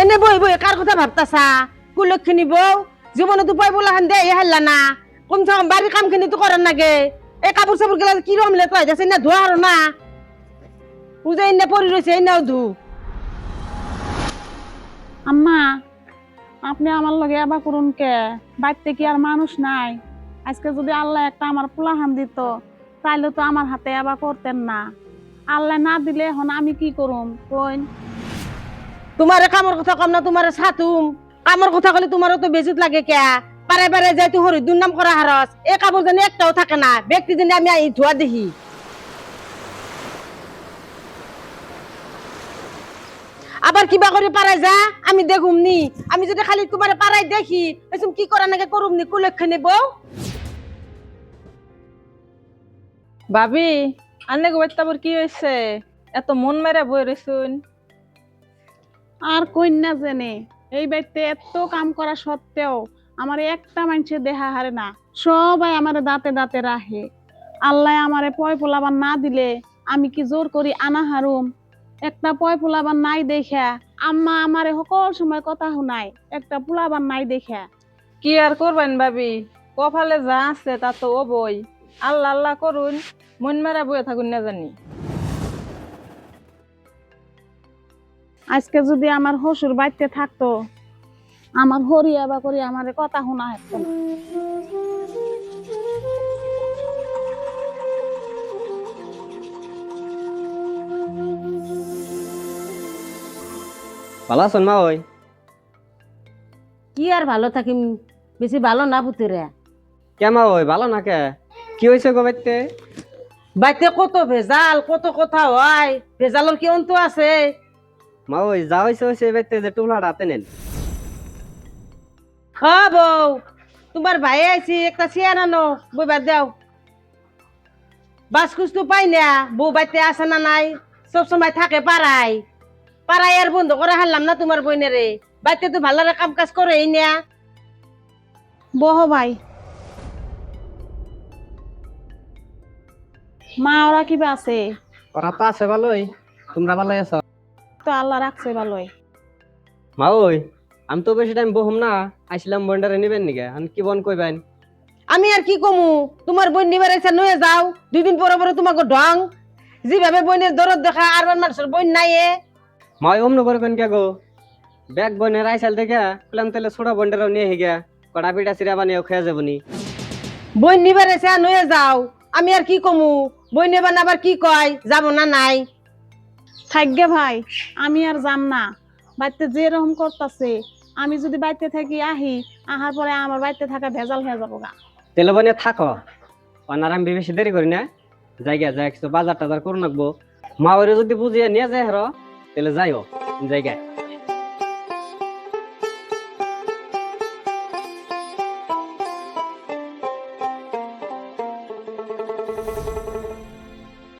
এনে বই বই কার কথা ভাবতাছা? কুলক্ষিনী বউ জীবনে তো পাই বলা দে, এ হাল্লা না। কম বাড়ির কাম খিনি তো করার নাগে। এই কাপড় চাপড় গেলা কি রমলে তো যাচ্ছে না। ধোয়া হারো না পূজা রয়েছে ইন্নাও ধু। আম্মা, আপনি আমার লগে আবার করুন কে? বাড়িতে কি আর মানুষ নাই? আজকে যদি আল্লাহ একটা আমার পোলাহান দিত, তাইলে তো আমার হাতে আবার করতেন না। আল্লাহ না দিলে এখন আমি কি করুম? কইন। তোমার কামর কথা কম না, তোমার সাতুম কামর কথা কলে তোমারও তো বেজুত লাগে কে পারে পারে যাই তুই হরি দুর্নাম করা হারস এ কাপড় জানি একটাও থাকে না। ব্যক্তি জানি আমি এই ধোয়া দেখি। আবার কিবা করে পারাই যা, আমি দেখুম নি। আমি যদি খালি তোমার পারাই দেখি এসম কি করা নাকি করুম নি, কুলক্ষে নেব ভাবি, আনে গোবার তারপর কি হয়েছে এত মন মেরে বই আর কইন না জেনে। এই বাড়িতে এত কাম করা সত্ত্বেও আমার একটা মানুষের দেহা হারে না। সবাই আমার দাঁতে দাঁতে রাহে আল্লাহ আমারে পয় পোলাবার না দিলে আমি কি জোর করি আনা হারুম? একটা পয় পোলাবার নাই দেখা আম্মা আমারে সকল সময় কথা শুনাই একটা পোলাবার নাই দেখা কি আর করবেন ভাবি? কপালে যা আছে তা তো ও বই আল্লাহ আল্লাহ করুন, মন মেরে বয়ে থাকুন না জানি। আজকে যদি আমার হসুর বাড়িতে থাকতো আমার হরিয়া বা করি আমারে কথা শোনা হতো না। ভালো আছেন মা ওই কি আর ভালো থাকিম? বেশি ভালো না পুতুরে। কে মা ওই ভালো না কে? কি হয়েছে গো বাইতে বাইতে কত ভেজাল কত কথা হয়। ভেজালের কি অন্ত আছে? মা ওই যা হয়েছে হয়েছে বাইতে যে টুলাটা হাতে নেন। হ্যাঁ বউ তোমার ভাই আইছি একটা চেয়ার আনো বইবার দাও। বাস খুঁজ পাই না বউ বাইতে আসে না নাই সব সময় থাকে পাড়াই পাড়াই আর বন্ধ করে হারলাম না তোমার বইনেরে। বাইতে তো ভালো কাম কাজ করে এই না। বহ ভাই। মা ওরা কিবা আছে? ওরা তো আছে ভালোই তোমরা ভালো আছো? তো আল্লাহ রাখছে ভালোই। মা ওই আমি তো বেশি টাইম বহম না আইছিলাম বন্ডারে নিবেন নিকে? আমি কি বন কইবেন? আমি আর কি কমু? তোমার বোন নিবার ইচ্ছা নয়ে যাও দুই দিন পরে পরে তোমাকে ঢং। যেভাবে বোনের দরদ দেখা আর মানুষের বোন নাই এ। মা ওই অমন করবেন কে গো? ব্যাগ বনের আইসাল দেখে প্লান তেলে ছোট বন্ডারও নিয়ে হিগা কড়া পিঠা চিরা বানিয়ে খেয়ে যাবনি। বই নিবার এসে নয়ে যাও আমি আর কি কমু? বই নেবার না আবার কি কয় যাব না নাই? থাকবে ভাই, আমি আর যাম না। বাড়িতে যে রকম করতেছে, আমি যদি বাড়িতে থাকি, আহি, আহার পরে আমার বাড়িতে থাকা ভেজাল হয়ে যাব গা। তেলে বনে থাকো। অনার আমি বেশি দেরি করি না। জায়গা যায় কিছু বাজার টাজার করুন রাখব মা ওরে যদি বুঝিয়ে নিয়ে যায় হের তাহলে যাইও, জায়গায়।